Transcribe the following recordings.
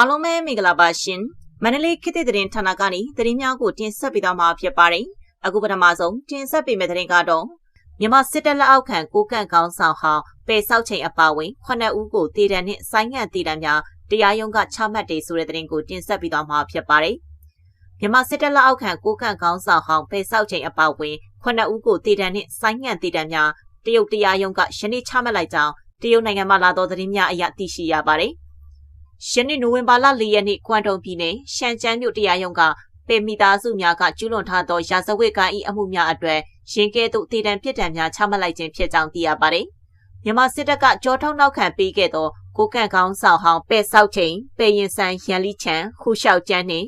အားလုံးပဲမင်္ဂလာပါရှင်မန္တလေးခေတ်သစ်သတင်းဌာနကနေသတင်းများကိုတင်ဆက်ပေးသွားမှာဖြစ်ပါတယ်အခုပထမဆုံးတင်ဆက်ပေးမယ့်သတင်းကတော့မြန်မာစစ်တပ်လက်အောက်ခံကိုကန့်ကောင်းဆောင်ဟောင်းပယ်ဆောက်ချိန်အပါဝင်9ဦးကိုတည်တံနှင့်ဆိုင်းငံ့တည်တံများတရားရုံးကချမှတ်တယ်ဆိုတဲ့သတင်းကိုတင်ဆက်ပေးသွားမှာဖြစ်ပါတယ်မြန်မာစစ်တပ်လက်အောက်ခံကိုကန့်ကောင်းဆောင်ဟောင်းပယ်ဆောက်ချိန်အပါဝင်9ဦးကိုတည်တံနှင့်ဆိုင်းငံ့တည်တံများတရုတ်တရားရုံးကယနေ့ချမှတ်လိုက်ကြောင်းတရုတ်နိုင်ငံမှလာသောသတင်းများအရသိရှိရပါတယ်။ ယနေ့နိုဝင်ဘာလ၄ရက်နေ့ကွမ်တုံပြည်နယ်ရှန်ကျန်းမြို့တရားရုံးကပေမိသားစုများကကျူးလွန်ထားသောရာဇဝတ်ကိုင်း၏အမှုများအတွက်ရင်ကဲသို့တည်တံပြစ်ဒဏ်များချမှတ်လိုက်ခြင်းဖြစ်ကြောင်းသိရပါတယ်။မြန်မာစစ်တပ်ကကြောထောက်နောက်ခံပေးခဲ့သောကိုကန့်ကောင်းဆောင်ဟောင်းပဲ့ဆောက်ချိန်ပေရင်ဆန်ရန်လီချန်ခူလျှောက်ကျန်းနှင့်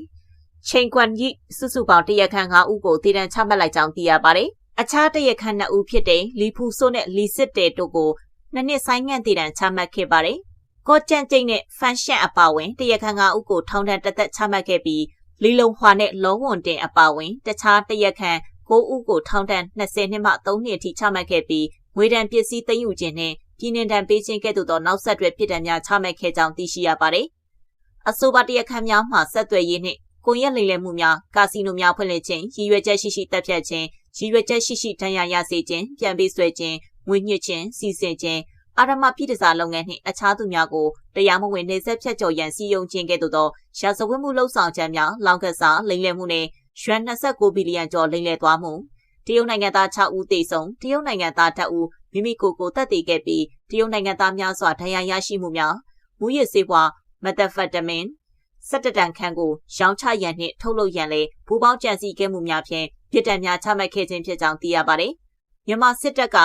ချိန်ကွမ်ကြီးစုစုပေါင်းတရက်ခန့်၅ဦးကိုတည်တံချမှတ်လိုက်ကြောင်းသိရပါတယ်။အခြားတရက်ခန့်၂ဦးဖြစ်တဲ့လီဖူဆိုးနဲ့လီစစ်တဲတို့ကိုနှစ်နှစ်ဆိုင်ငံ့တည်တံချမှတ်ခဲ့ပါတယ်။ ကော့ကြန့်ကျိတ်နဲ့ဖန်ရှန့်အပါဝင်တရခန်ကဥကိုထောင်ဒဏ်တစ်သက်ချမှတ်ခဲ့ပြီးလီလုံဟွာနဲ့လုံးဝွန်တင်အပါဝင်တခြားတရခန်9ဦးကိုထောင်ဒဏ်20နှစ်မှ3နှစ်အထိချမှတ်ခဲ့ပြီးငွေဒဏ်ပစ္စည်းသိမ်းယူခြင်းနဲ့ပြည်နှင်ဒဏ်ပေးခြင်းကဲ့သို့သောနောက်ဆက်တွဲပြည်ဒဏ်များချမှတ်ခဲ့ကြောင်းသိရှိရပါတယ်။အဆိုပါတရခန်များမှဆက်သွယ်ရေးနှင့်ကိုရက်လိမ်လည်မှုများကာစီနိုများဖွင့်လှစ်ခြင်းရည်ရွယ်ချက်ရှိရှိတပ်ဖြတ်ခြင်းရည်ရွယ်ချက်ရှိရှိဒဏ်ရာရစေခြင်းပြန်ပေးဆွဲခြင်းငွေညှစ်ခြင်းစီစဉ်ခြင်း အာရမပြည်တစားလုပ်ငန်းနှင့်အခြားသူများကိုတရားမဝင်နေဆက်ဖြတ်ကျော်ရန်စီယုံခြင်းကဲ့သို့သောရာဇဝတ်မှုလှုပ်ဆောင်ချက်များလောင်ကစားလိမ်လည်မှုနှင့်ရွှန်29ဘီလီယံကျော်လိမ်လည်သွားမှုတရုတ်နိုင်ငံသား6ဦးသေဆုံးတရုတ်နိုင်ငံသား2ဦးမိမိကိုယ်ကိုတပ်တည်ခဲ့ပြီးတရုတ်နိုင်ငံသားများစွာဒဏ်ရာရရှိမှုများမူရစ်ဆေးပွားမက်သဖက်တမင်စက်တတန်ခန့်ကိုရောင်းချရန်နှင့်ထုတ်လုပ်ရန်လဲဘူပေါင်းကြံစည်ခဲ့မှုများဖြင့်ပြည်တံများချမှတ်ခဲ့ခြင်းဖြစ်ကြောင်းသိရပါတယ်မြန်မာစစ်တပ်က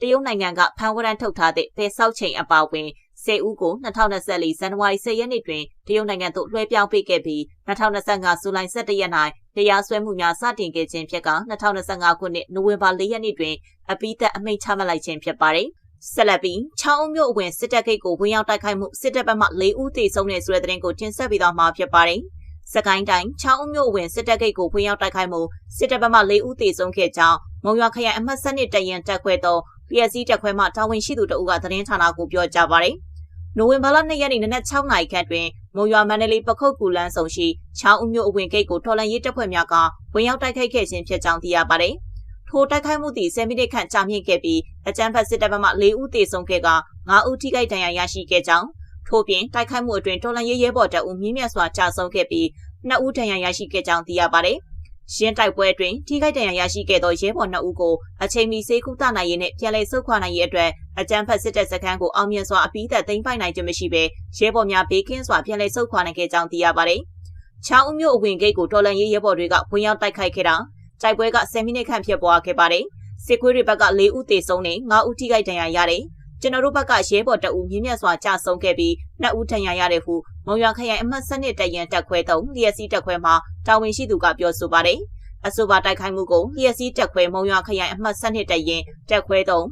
တရုတ်နိုင်ငံကဖန်ဝရန်ထုတ်ထားတဲ့ဖယ်ဆောက်ချိန်အပါအဝင်10ဦးကို2024ဇန်နဝါရီ10ရက်နေ့တွင်တရုတ်နိုင်ငံသို့လွှဲပြောင်းပေးခဲ့ပြီး2025ဇူလိုင်17ရက်၌တရားစွဲမှုများစတင်ခဲ့ခြင်းဖြစ်က2025ခုနှစ်နိုဝင်ဘာ4ရက်နေ့တွင်အပိသက်အမိန့်ချမှတ်လိုက်ခြင်းဖြစ်ပါတယ်။ဆက်လက်ပြီးချောင်းမြို့အဝင်စစ်တပ်ဂိတ်ကိုဝင်ရောက်တိုက်ခိုက်မှုစစ်တပ်ဘက်မှ၄ဦးသေဆုံးတဲ့ဆိုတဲ့သတင်းကိုတင်ဆက်ပေးသွားမှာဖြစ်ပါတယ်။စကိုင်းတိုင်းချောင်းမြို့ဝင်စစ်တပ်ဂိတ်ကိုဝင်ရောက်တိုက်ခိုက်မှုစစ်တပ်ဘက်မှ၄ဦးသေဆုံးခဲ့ကြောင်းမုံရွာခရိုင်အမှတ်7တရင်တက်ခွဲသော PSC တက်ခွဲမှတာဝန်ရှိသူတဦးကသတင်းဌာနကိုပြောကြားပါတယ်။နိုဝင်ဘာလ2ရက်နေ့နနက်6နာရီခန့်တွင်မုံရွာမန္တလေးပခုတ်ကူလန်းဆောင်ရှိချောင်းဦးမြို့အဝင်ဂိတ်ကိုထော်လန်ရေးတပ်ဖွဲ့များကဝင်ရောက်တိုက်ခိုက်ခဲ့ခြင်းဖြစ်ကြောင်းသိရပါတယ်။ထိုတိုက်ခိုက်မှုသည်10မိနစ်ခန့်ကြာမြင့်ခဲ့ပြီးအကြမ်းဖက်စစ်တပ်ဘက်မှ4ဦးသေဆုံးခဲ့က9ဦးထိခိုက်ဒဏ်ရာရရှိခဲ့ကြောင်းထို့ပြင်တိုက်ခိုက်မှုအတွင်းတော်လန်ရေးရဲဘော်တအုပ်မြင့်မြတ်စွာကြာဆုံးခဲ့ပြီး2ဦးဒဏ်ရာရရှိခဲ့ကြောင်းသိရပါတယ်။ ရင်းတိုက်ပွဲအတွင်းထိခိုက်ဒဏ်ရာရရှိခဲ့သောရဲဘော်2ဦးကိုအချိန်မီဆေးကုသနိုင်ရေးနဲ့ပြန်လည်ဆုတ်ခွာနိုင်ရေးအတွက်အကြမ်းဖက်စစ်တပ်စခန်းကိုအောင်မြင်စွာအပိသက်သိမ်းပိုက်နိုင်ခြင်းမရှိဘဲရဲဘော်များဘေးကင်းစွာပြန်လည်ဆုတ်ခွာနိုင်ခဲ့ကြောင်းသိရပါတယ်။ချောင်းဦးမြို့အဝင်ဂိတ်ကိုတော်လန်ရေးရဲဘော်တွေကဝင်ရောက်တိုက်ခိုက်ခဲ့တာတိုက်ပွဲက10မိနစ်ခန့်ဖြစ်ပွားခဲ့ပါတယ်။စစ်ခွေးတွေဘက်က4ဦးသေဆုံးနဲ့9ဦးထိခိုက်ဒဏ်ရာရတယ်။ကျွန်တော်တို့ဘက်ကရဲဘော်တအူမြင့်မြတ်စွာကြာဆုံးခဲ့ပြီးနှစ်ဦးထဏ်ရာရတယ်ဟု မုံရွာခရိုင်အမှတ်စနစ်တရန်တက်ခွဲသုံးလျက်စီးတက်ခွဲမှာတာဝန်ရှိသူကပြောဆိုပါတယ်။အဆိုပါတိုက်ခိုက်မှုကိုလျက်စီးတက်ခွဲမုံရွာခရိုင်အမှတ်စနစ်တရင်တက်ခွဲသုံး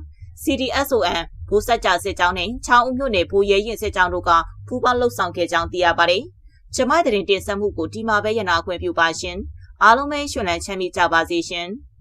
CDSON ဘူစက်ကြစစ်ကြောင်းနဲ့ချောင်းဦးမြို့နယ်ဘူရဲရင်စစ်ကြောင်းတို့ကဖူးပေါင်းလှုပ်ဆောင်ခဲ့ကြောင်းသိရပါတယ်။ကျမတဲ့တင်ဆက်မှုကိုဒီမှာပဲရနာခွင့်ပြုပါရှင်။အားလုံးပဲရှင်လန်းချမ်းမြေ့ကြပါစေရှင်။